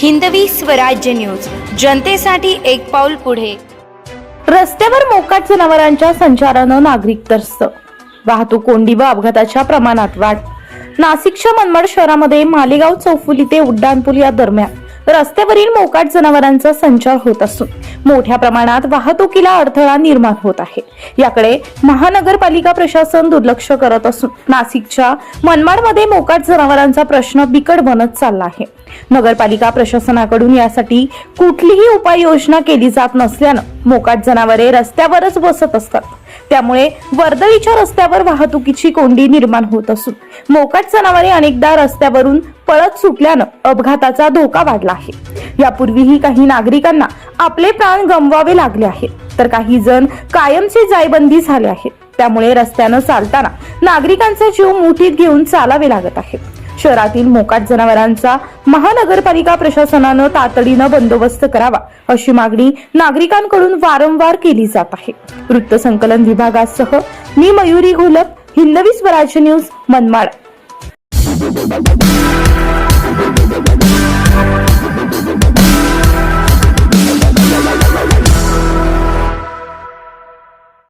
Hindavi Swarajya news. जनतेसाठी एक पाऊल पुढे. रस्त्यावर मोकाट जनावरांच्या संचारानं नागरिक त्रस्त वाहतूक कोंडी व अपघाताच्या प्रमाणात वाढ. नाशिकच्या मनमाड शहरामध्ये मालेगाव चौफुली ते उड्डाणपूल या दरम्यान. रस्त्यावरील मोकाट जनावरांचा संचार होत असून मोठ्या प्रमाणात वाहतुकीला अडथळा निर्माण होत आहे. याकडे महानगरपालिका प्रशासन दुर्लक्ष करत असून नाशिकच्या मनमाडमध्ये मोकाट जनावरांचा प्रश्न बिकट बनत चालला आहे. नगरपालिका प्रशासनाकडून यासाठी कुठलीही उपाययोजना केली जात नसल्यानं मोकाट जनावरे रस्त्यावरच बसत असतात. त्यामुळे वर्दळीच्या रस्त्यावर वाहतुकीची कोंडी निर्माण होत असून मोकाट जनावरे अनेकदा रस्त्यावरून पळत सुटल्यानं अपघाताचा धोका वाढला आहे. यापूर्वीही काही नागरिकांना आपले प्राण गमवावे लागले आहेत तर काही जण कायमचे जायबंदी झाले आहेत. त्यामुळे रस्त्यानं चालताना नागरिकांचा जीव मुठीत घेऊन चालावे लागत आहे शहरातील मोकाट जनावरांचा महानगरपालिका प्रशासनानं तातडीनं बंदोबस्त करावा अशी मागणी नागरिकांकडून वारंवार केली जात आहे. वृत्तसंकलन विभागासह मी मयुरी घोलप हिंदवी स्वराज्य न्यूज मनमाड.